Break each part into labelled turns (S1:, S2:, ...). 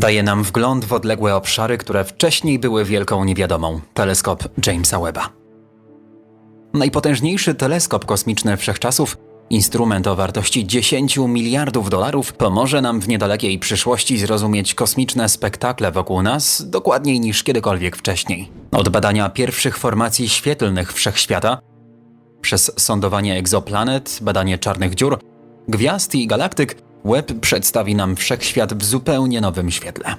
S1: Daje nam wgląd w odległe obszary, które wcześniej były wielką niewiadomą. Teleskop Jamesa Webba. Najpotężniejszy teleskop kosmiczny wszechczasów, instrument o wartości 10 miliardów dolarów, pomoże nam w niedalekiej przyszłości zrozumieć kosmiczne spektakle wokół nas dokładniej niż kiedykolwiek wcześniej. Od badania pierwszych formacji świetlnych wszechświata, przez sądowanie egzoplanet, badanie czarnych dziur, gwiazd i galaktyk, Webb przedstawi nam wszechświat w zupełnie nowym świetle.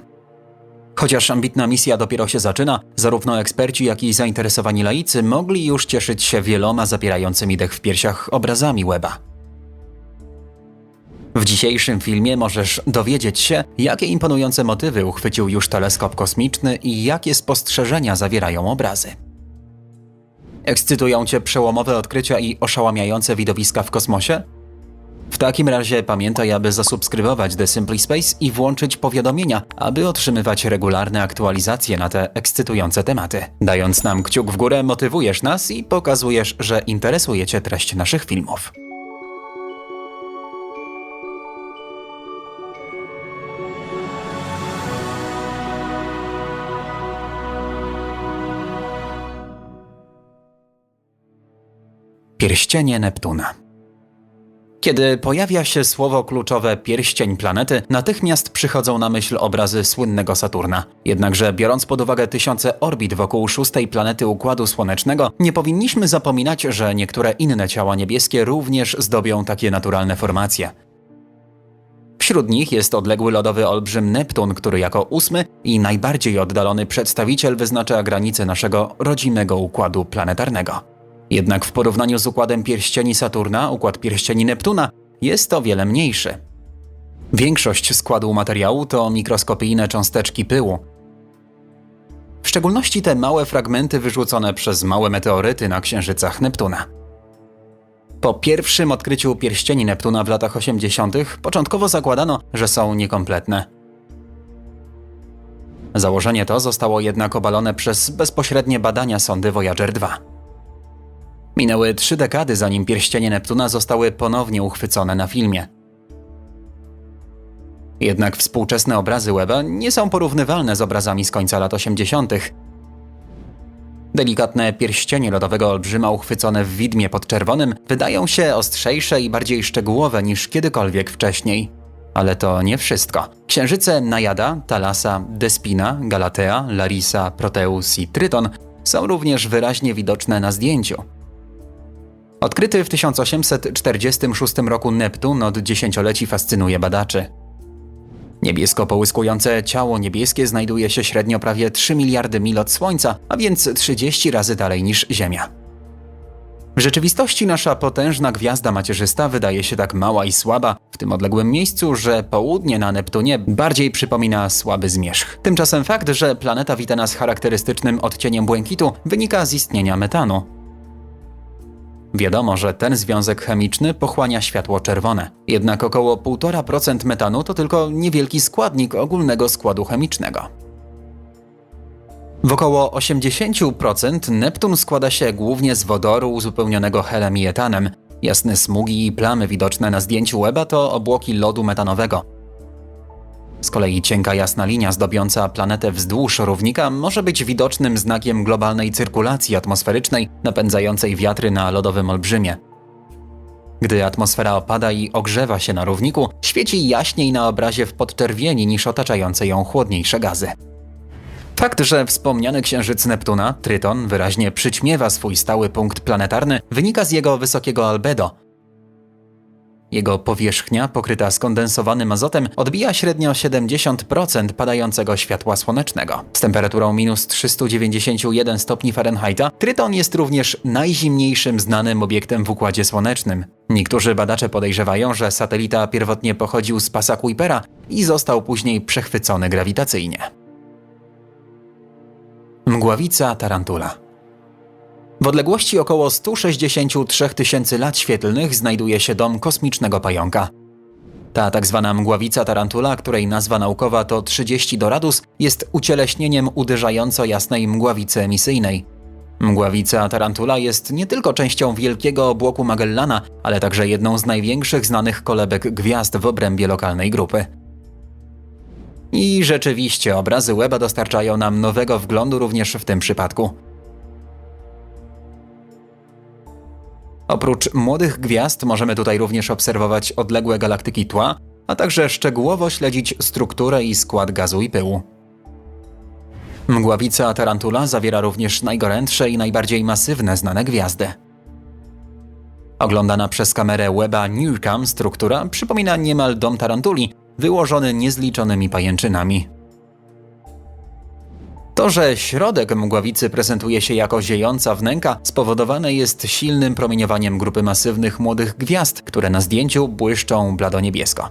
S1: Chociaż ambitna misja dopiero się zaczyna, zarówno eksperci, jak i zainteresowani laicy mogli już cieszyć się wieloma zapierającymi dech w piersiach obrazami Weba. W dzisiejszym filmie możesz dowiedzieć się, jakie imponujące motywy uchwycił już teleskop kosmiczny i jakie spostrzeżenia zawierają obrazy. Ekscytują Cię przełomowe odkrycia i oszałamiające widowiska w kosmosie? W takim razie pamiętaj, aby zasubskrybować The Simply Space i włączyć powiadomienia, aby otrzymywać regularne aktualizacje na te ekscytujące tematy. Dając nam kciuk w górę, motywujesz nas i pokazujesz, że interesuje Cię treść naszych filmów. Pierścienie Neptuna. Kiedy pojawia się słowo kluczowe pierścień planety, natychmiast przychodzą na myśl obrazy słynnego Saturna. Jednakże biorąc pod uwagę tysiące orbit wokół szóstej planety Układu Słonecznego, nie powinniśmy zapominać, że niektóre inne ciała niebieskie również zdobią takie naturalne formacje. Wśród nich jest odległy lodowy olbrzym Neptun, który jako ósmy i najbardziej oddalony przedstawiciel wyznacza granice naszego rodzimego układu planetarnego. Jednak w porównaniu z układem pierścieni Saturna, układ pierścieni Neptuna jest o wiele mniejszy. Większość składu materiału to mikroskopijne cząsteczki pyłu. W szczególności te małe fragmenty wyrzucone przez małe meteoryty na księżycach Neptuna. Po pierwszym odkryciu pierścieni Neptuna w latach 80. początkowo zakładano, że są niekompletne. Założenie to zostało jednak obalone przez bezpośrednie badania sondy Voyager 2. Minęły trzy dekady, zanim pierścienie Neptuna zostały ponownie uchwycone na filmie. Jednak współczesne obrazy Weba nie są porównywalne z obrazami z końca lat 80. Delikatne pierścienie lodowego olbrzyma uchwycone w widmie podczerwonym wydają się ostrzejsze i bardziej szczegółowe niż kiedykolwiek wcześniej. Ale to nie wszystko. Księżyce Najada, Thalassa, Despina, Galatea, Larisa, Proteus i Tryton są również wyraźnie widoczne na zdjęciu. Odkryty w 1846 roku Neptun od dziesięcioleci fascynuje badaczy. Niebiesko połyskujące ciało niebieskie znajduje się średnio prawie 3 miliardy mil od Słońca, a więc 30 razy dalej niż Ziemia. W rzeczywistości nasza potężna gwiazda macierzysta wydaje się tak mała i słaba w tym odległym miejscu, że południe na Neptunie bardziej przypomina słaby zmierzch. Tymczasem fakt, że planeta wita nas charakterystycznym odcieniem błękitu wynika z istnienia metanu. Wiadomo, że ten związek chemiczny pochłania światło czerwone. Jednak około 1,5% metanu to tylko niewielki składnik ogólnego składu chemicznego. W około 80% Neptun składa się głównie z wodoru uzupełnionego helem i etanem. Jasne smugi i plamy widoczne na zdjęciu Weba to obłoki lodu metanowego. Z kolei cienka jasna linia zdobiąca planetę wzdłuż równika może być widocznym znakiem globalnej cyrkulacji atmosferycznej napędzającej wiatry na lodowym olbrzymie. Gdy atmosfera opada i ogrzewa się na równiku, świeci jaśniej na obrazie w podczerwieni niż otaczające ją chłodniejsze gazy. Fakt, że wspomniany księżyc Neptuna, Tryton, wyraźnie przyćmiewa swój stały punkt planetarny, wynika z jego wysokiego albedo, jego powierzchnia, pokryta skondensowanym azotem, odbija średnio 70% padającego światła słonecznego. Z temperaturą minus 391 stopni Fahrenheita, Tryton jest również najzimniejszym znanym obiektem w Układzie Słonecznym. Niektórzy badacze podejrzewają, że satelita pierwotnie pochodził z pasa Kuipera i został później przechwycony grawitacyjnie. Mgławica Tarantula w odległości około 163 tysięcy lat świetlnych znajduje się dom kosmicznego pająka. Ta tak zwana mgławica tarantula, której nazwa naukowa to 30 Doradus, jest ucieleśnieniem uderzająco jasnej mgławicy emisyjnej. Mgławica tarantula jest nie tylko częścią wielkiego obłoku Magellana, ale także jedną z największych znanych kolebek gwiazd w obrębie lokalnej grupy. I rzeczywiście obrazy Weba dostarczają nam nowego wglądu również w tym przypadku. Oprócz młodych gwiazd możemy tutaj również obserwować odległe galaktyki tła, a także szczegółowo śledzić strukturę i skład gazu i pyłu. Mgławica Tarantula zawiera również najgorętsze i najbardziej masywne znane gwiazdy. Oglądana przez kamerę Weba NIRCam struktura przypomina niemal dom tarantuli, wyłożony niezliczonymi pajęczynami. To, że środek mgławicy prezentuje się jako ziejąca wnęka, spowodowane jest silnym promieniowaniem grupy masywnych młodych gwiazd, które na zdjęciu błyszczą bladoniebiesko.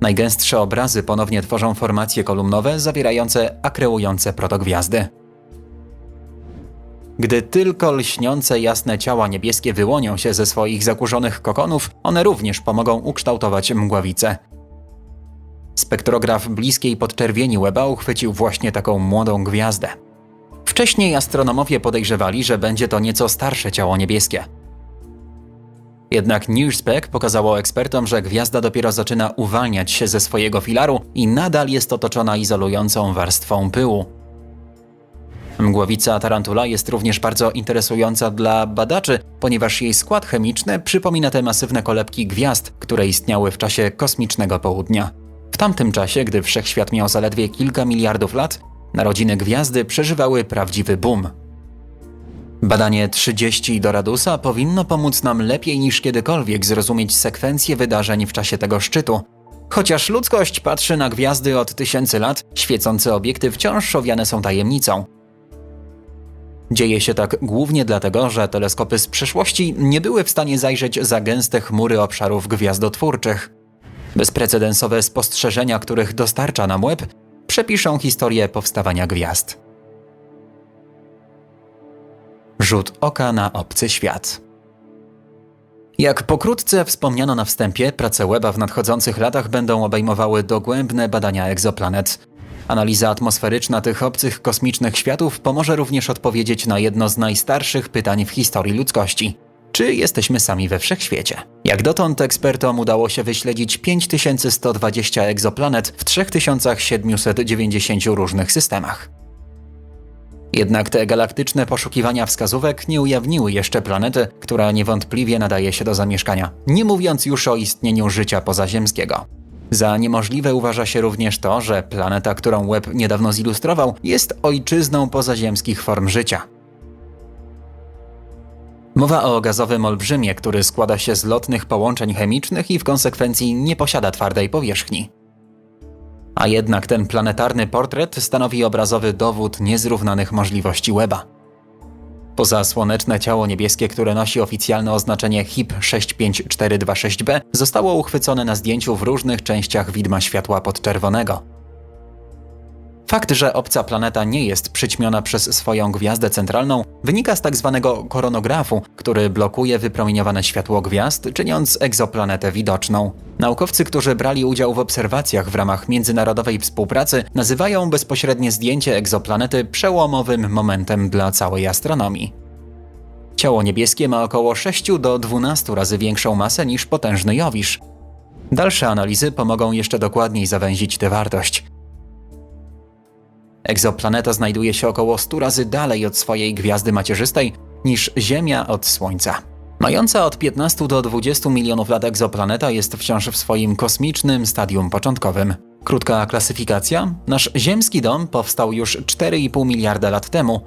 S1: Najgęstsze obrazy ponownie tworzą formacje kolumnowe zawierające akreujące protogwiazdy. Gdy tylko lśniące jasne ciała niebieskie wyłonią się ze swoich zakurzonych kokonów, one również pomogą ukształtować mgławicę. Spektrograf bliskiej podczerwieni Weba uchwycił właśnie taką młodą gwiazdę. Wcześniej astronomowie podejrzewali, że będzie to nieco starsze ciało niebieskie. Jednak NewSpec pokazało ekspertom, że gwiazda dopiero zaczyna uwalniać się ze swojego filaru i nadal jest otoczona izolującą warstwą pyłu. Mgławica tarantula jest również bardzo interesująca dla badaczy, ponieważ jej skład chemiczny przypomina te masywne kolebki gwiazd, które istniały w czasie kosmicznego południa. W tamtym czasie, gdy wszechświat miał zaledwie kilka miliardów lat, narodziny gwiazdy przeżywały prawdziwy boom. Badanie 30 Doradusa powinno pomóc nam lepiej niż kiedykolwiek zrozumieć sekwencję wydarzeń w czasie tego szczytu. Chociaż ludzkość patrzy na gwiazdy od tysięcy lat, świecące obiekty wciąż owiane są tajemnicą. Dzieje się tak głównie dlatego, że teleskopy z przeszłości nie były w stanie zajrzeć za gęste chmury obszarów gwiazdotwórczych. Bezprecedensowe spostrzeżenia, których dostarcza nam web, przepiszą historię powstawania gwiazd. Rzut oka na obcy świat. Jak pokrótce wspomniano na wstępie, prace Weba w nadchodzących latach będą obejmowały dogłębne badania egzoplanet. Analiza atmosferyczna tych obcych kosmicznych światów pomoże również odpowiedzieć na jedno z najstarszych pytań w historii ludzkości. Czy jesteśmy sami we wszechświecie? Jak dotąd ekspertom udało się wyśledzić 5120 egzoplanet w 3790 różnych systemach. Jednak te galaktyczne poszukiwania wskazówek nie ujawniły jeszcze planety, która niewątpliwie nadaje się do zamieszkania, nie mówiąc już o istnieniu życia pozaziemskiego. Za niemożliwe uważa się również to, że planeta, którą Webb niedawno zilustrował, jest ojczyzną pozaziemskich form życia. Mowa o gazowym olbrzymie, który składa się z lotnych połączeń chemicznych i w konsekwencji nie posiada twardej powierzchni. A jednak ten planetarny portret stanowi obrazowy dowód niezrównanych możliwości Weba. Poza słoneczne ciało niebieskie, które nosi oficjalne oznaczenie HIP 65426b, zostało uchwycone na zdjęciu w różnych częściach widma światła podczerwonego. Fakt, że obca planeta nie jest przyćmiona przez swoją gwiazdę centralną, wynika z. Tak koronografu, który blokuje wypromieniowane światło gwiazd, czyniąc egzoplanetę widoczną. Naukowcy, którzy brali udział w obserwacjach w ramach międzynarodowej współpracy, nazywają bezpośrednie zdjęcie egzoplanety przełomowym momentem dla całej astronomii. Ciało niebieskie ma około 6 do 12 razy większą masę niż potężny Jowisz. Dalsze analizy pomogą jeszcze dokładniej zawęzić tę wartość. Egzoplaneta znajduje się około 100 razy dalej od swojej gwiazdy macierzystej niż Ziemia od Słońca. Mająca od 15 do 20 milionów lat egzoplaneta jest wciąż w swoim kosmicznym stadium początkowym. Krótka klasyfikacja. Nasz ziemski dom powstał już 4,5 miliarda lat temu,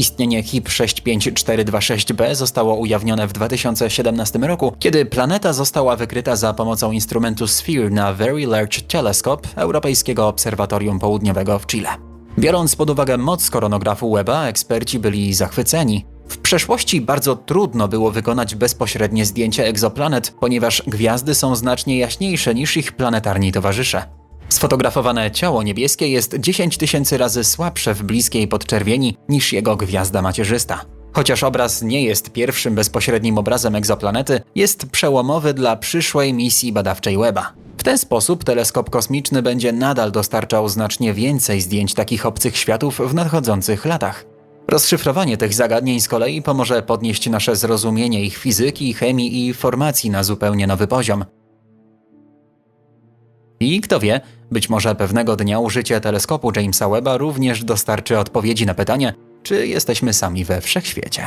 S1: Istnienie HIP 65426b zostało ujawnione w 2017 roku, kiedy planeta została wykryta za pomocą instrumentu SPHERE na Very Large Telescope Europejskiego Obserwatorium Południowego w Chile. Biorąc pod uwagę moc koronografu Weba, eksperci byli zachwyceni. W przeszłości bardzo trudno było wykonać bezpośrednie zdjęcie egzoplanet, ponieważ gwiazdy są znacznie jaśniejsze niż ich planetarni towarzysze. Sfotografowane ciało niebieskie jest 10 tysięcy razy słabsze w bliskiej podczerwieni niż jego gwiazda macierzysta. Chociaż obraz nie jest pierwszym bezpośrednim obrazem egzoplanety, jest przełomowy dla przyszłej misji badawczej Weba. W ten sposób teleskop kosmiczny będzie nadal dostarczał znacznie więcej zdjęć takich obcych światów w nadchodzących latach. Rozszyfrowanie tych zagadnień z kolei pomoże podnieść nasze zrozumienie ich fizyki, chemii i formacji na zupełnie nowy poziom. I kto wie, być może pewnego dnia użycie teleskopu Jamesa Webba również dostarczy odpowiedzi na pytanie, czy jesteśmy sami we wszechświecie.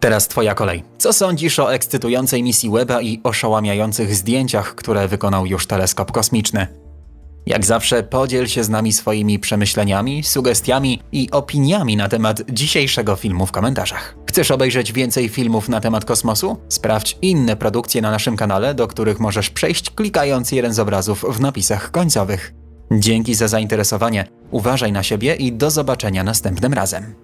S1: Teraz twoja kolej. Co sądzisz o ekscytującej misji Webba i oszałamiających zdjęciach, które wykonał już teleskop kosmiczny? Jak zawsze podziel się z nami swoimi przemyśleniami, sugestiami i opiniami na temat dzisiejszego filmu w komentarzach. Chcesz obejrzeć więcej filmów na temat kosmosu? Sprawdź inne produkcje na naszym kanale, do których możesz przejść klikając jeden z obrazów w napisach końcowych. Dzięki za zainteresowanie, uważaj na siebie i do zobaczenia następnym razem.